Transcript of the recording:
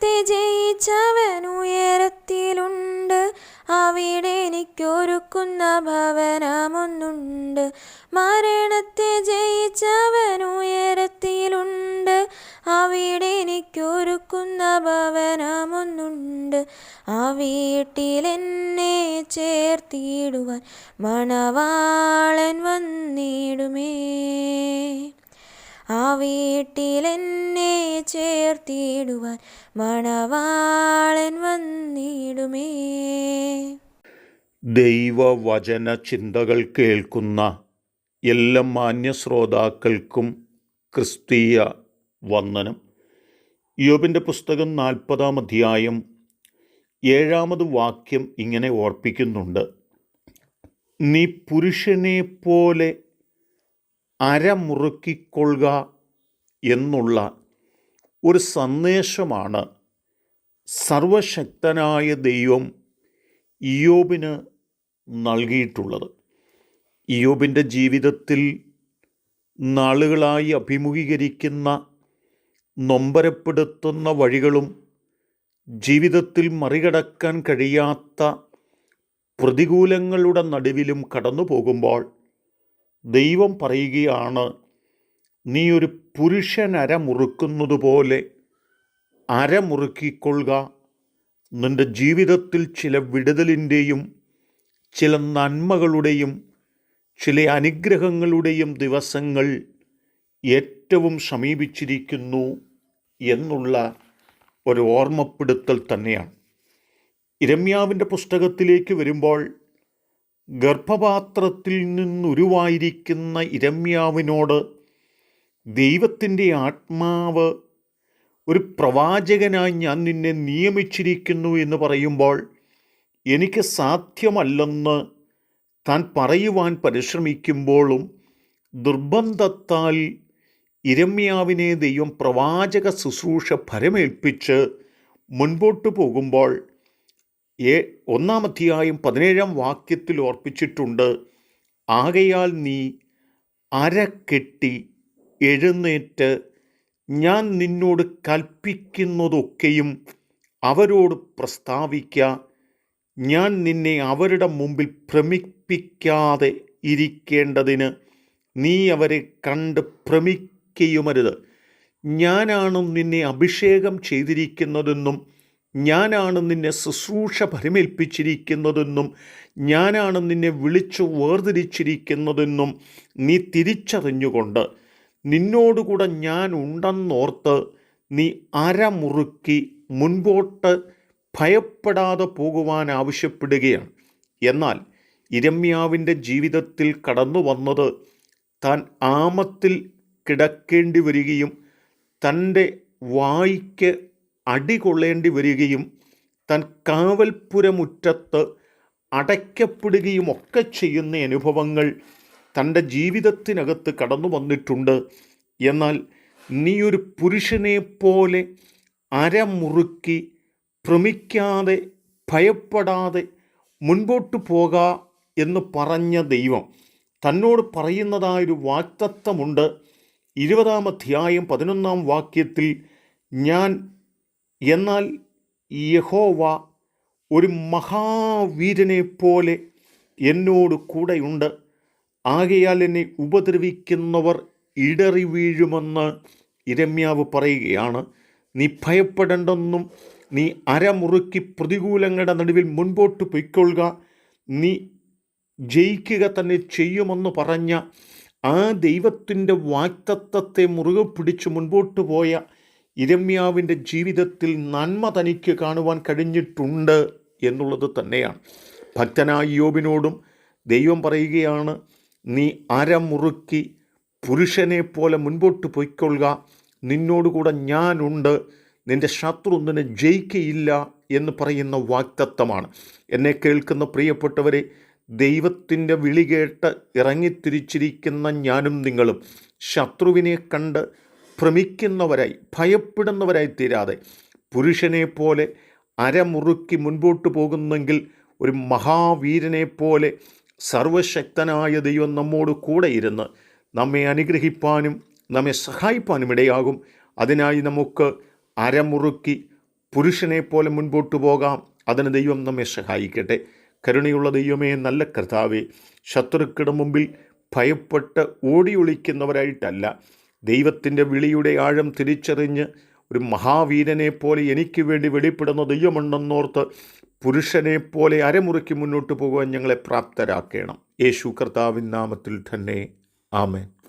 മരണത്തെ ജയിച്ചവനുയരത്തിലുണ്ട് അവിടെ എനിക്കൊരുക്കുന്ന ഭവനമൊന്നുണ്ട്. മരണത്തെ ജയിച്ചവനുയരത്തിലുണ്ട് അവിടെ എനിക്കൊരുക്കുന്ന ഭവനമൊന്നുണ്ട്. ആ വീട്ടിലെന്നെ ചേർത്തിടുവാൻ മണവാളൻ വന്നിടുമേ. ആ വീട്ടിലെന്നെ ചേർത്തിടുവാൻ മണവാളൻ വന്നിടുമേ. ദൈവവചന ചിന്തകൾ കേൾക്കുന്ന എല്ലാ മാന്യ ശ്രോതാക്കൾക്കും ക്രിസ്തീയ വന്ദനം. യോബിന്റെ പുസ്തകം നാൽപ്പതാം അധ്യായം ഏഴാമത് വാക്യം ഇങ്ങനെ ഓർപ്പിക്കുന്നുണ്ട്. നീ പുരുഷനെ പോലെ അരമുറുക്കിക്കൊള്ളുക എന്നുള്ള ഒരു സന്ദേശമാണ് സർവശക്തനായ ദൈവം ഇയോബിന് നൽകിയിട്ടുള്ളത്. ഇയോബിന്റെ ജീവിതത്തിൽ നാളുകളായി അഭിമുഖീകരിക്കുന്ന നൊമ്പരപ്പെടുത്തുന്ന വഴികളും ജീവിതത്തിൽ മറികടക്കാൻ കഴിയാത്ത പ്രതികൂലങ്ങളുടെ നടുവിലും കടന്നു പോകുമ്പോൾ ദൈവം പറയുകയാണ് നീ ഒരു പുരുഷൻ അരമുറുക്കുന്നത് പോലെ അരമുറുക്കിക്കൊള്ളുക നിന്റെ ജീവിതത്തിൽ ചില വിടുതലിന്റെയും ചില നന്മകളുടെയും ചില അനുഗ്രഹങ്ങളുടെയും ദിവസങ്ങൾ ഏറ്റവും സമീപിച്ചിരിക്കുന്നു എന്നുള്ള ഒരു ഓർമ്മപ്പെടുത്തൽ തന്നെയാണ്. ഇരമ്യാവിന്റെ പുസ്തകത്തിലേക്ക് വരുമ്പോൾ ഗർഭപാത്രത്തിൽ നിന്നുരുവായിരിക്കുന്ന ഇരമ്യാവിനോട് ദൈവത്തിന്റെ ആത്മാവ് ഒരു പ്രവാചകനായി ഞാൻ നിന്നെ നിയമിച്ചിരിക്കുന്നു എന്ന് പറയുമ്പോൾ എനിക്ക് സാധ്യമല്ലെന്ന് താൻ പറയുവാൻ പരിശ്രമിക്കുമ്പോഴും ദുർബന്ധത്താൽ ഇരമ്യാവിനെ ദൈവം പ്രവാചക ശുശ്രൂഷ ഫലമേൽപ്പിച്ച് മുൻപോട്ട് പോകുമ്പോൾ ഏ ഒന്നാം അധ്യായം പതിനേഴാം വാക്യത്തിൽ ഓർപ്പിച്ചിട്ടുണ്ട്. ആകയാൽ നീ അരക്കെട്ടി എഴുന്നേറ്റ് ഞാൻ നിന്നോട് കൽപ്പിക്കുന്നതൊക്കെയും അവരോട് പ്രസ്താവിക്ക. ഞാൻ നിന്നെ അവരുടെ മുമ്പിൽ ഭ്രമിപ്പിക്കാതെ ഇരിക്കേണ്ടതിന് നീ അവരെ കണ്ട് ഭ്രമിക്കുകയുമരുത് ഞാനാണ് നിന്നെ അഭിഷേകം ചെയ്തിരിക്കുന്നതെന്നും ഞാനാണ് നിന്നെ ശുശ്രൂഷ പരിമേൽപ്പിച്ചിരിക്കുന്നതെന്നും ഞാനാണ് നിന്നെ വിളിച്ചു വേർതിരിച്ചിരിക്കുന്നതെന്നും നീ തിരിച്ചറിഞ്ഞുകൊണ്ട് നിന്നോടുകൂടെ ഞാൻ ഉണ്ടെന്നോർത്ത് നീ അരമുറുക്കി മുൻപോട്ട് ഭയപ്പെടാതെ പോകുവാൻ ആവശ്യപ്പെടുകയാണ്. എന്നാൽ ഇരമ്യാവിന്റെ ജീവിതത്തിൽ കടന്നു വന്നത് താൻ ആമത്തിൽ കിടക്കേണ്ടി വരികയും തന്റെ വായിക്ക് അടികൊള്ളേണ്ടി വരികയും താൻ കാവൽപ്പുരമുറ്റത്ത് അടയ്ക്കപ്പെടുകയും ഒക്കെ ചെയ്യുന്ന അനുഭവങ്ങൾ തന്റെ ജീവിതത്തിനകത്ത് കടന്നു വന്നിട്ടുണ്ട്. എന്നാൽ നീയൊരു പുരുഷനെ പോലെ അരമുറുക്കി ഭ്രമിക്കാതെ ഭയപ്പെടാതെ മുൻപോട്ട് പോകാ എന്ന് പറഞ്ഞ ദൈവം തന്നോട് പറയുന്നതായൊരു വാക്തത്വമുണ്ട്. ഇരുപതാം അധ്യായം പതിനൊന്നാം വാക്യത്തിൽ ഞാൻ എന്നാൽ യഹോവ ഒരു മഹാവീരനെ പോലെ എന്നോട് കൂടെയുണ്ട്. ആകയാൽ എന്നെ ഉപദ്രവിക്കുന്നവർ ഇടറി വീഴുമെന്ന് ഇരമ്യാവ് പറയുകയാണ്. നീ ഭയപ്പെടേണ്ടെന്നും നീ അരമുറുക്കി പ്രതികൂലങ്ങളുടെ നടുവിൽ മുൻപോട്ട് പൊയ്ക്കൊള്ളുക. നീ ജയിക്കുക തന്നെ ചെയ്യുമെന്ന് പറഞ്ഞ ആ ദൈവത്തിന്റെ വാക്തത്വത്തെ മുറുകെ പിടിച്ച് മുൻപോട്ട് പോയ ഇരമ്യാവിന്റെ ജീവിതത്തിൽ നന്മ തനിക്ക് കാണുവാൻ കഴിഞ്ഞിട്ടുണ്ട് എന്നുള്ളത് തന്നെയാണ്. ഭക്തനായ യോബിനോടും ദൈവം പറയുകയാണ് നീ അരമുറുക്കി പുരുഷനെ പോലെ മുൻപോട്ട് പൊയ്ക്കൊള്ളുക. നിന്നോടുകൂടെ ഞാനുണ്ട്. നിന്റെ ശത്രു നിന്നെ ജയിക്കയില്ല എന്ന് പറയുന്ന വാക്തത്വമാണ്. എന്നെ കേൾക്കുന്ന പ്രിയപ്പെട്ടവരെ ദൈവത്തിന്റെ വിളി കേട്ട് ഇറങ്ങിത്തിരിച്ചിരിക്കുന്ന ഞാനും നിങ്ങളും ശത്രുവിനെ കണ്ട് ഭ്രമിക്കുന്നവരായി ഭയപ്പെടുന്നവരായി തീരാതെ പുരുഷനെ പോലെ അരമുറുക്കി മുൻപോട്ട് പോകുന്നെങ്കിൽ ഒരു മഹാവീരനെ പോലെ സർവശക്തനായ ദൈവം നമ്മോട് കൂടെ ഇരുന്ന് നമ്മെ അനുഗ്രഹിപ്പാനും നമ്മെ സഹായിപ്പാനും ഇടയാകും അതിനായി നമുക്ക് അരമുറുക്കി പുരുഷനെ പോലെ മുൻപോട്ട് പോകാം. അതിന് ദൈവം നമ്മെ സഹായിക്കട്ടെ. കരുണയുള്ള ദൈവമേ നല്ല കർത്താവേ ശത്രുക്കളുടെ മുമ്പിൽ ഭയപ്പെട്ട് ഓടി ഒളിക്കുന്നവരായിട്ടല്ല ദൈവത്തിന്റെ വിളിയുടെ ആഴം തിരിച്ചറിഞ്ഞ് ഒരു മഹാവീരനെ പോലെ എനിക്ക് വേണ്ടി വെളിപ്പെടുന്ന ദൈവമുണ്ടെന്നോർത്ത് പുരുഷനെ പോലെ അരമുറിക്ക് മുന്നോട്ട് പോകുവാൻ ഞങ്ങളെ പ്രാപ്തരാക്കണം. യേശു കർത്താവിൻ നാമത്തിൽ തന്നെ. ആമേൻ.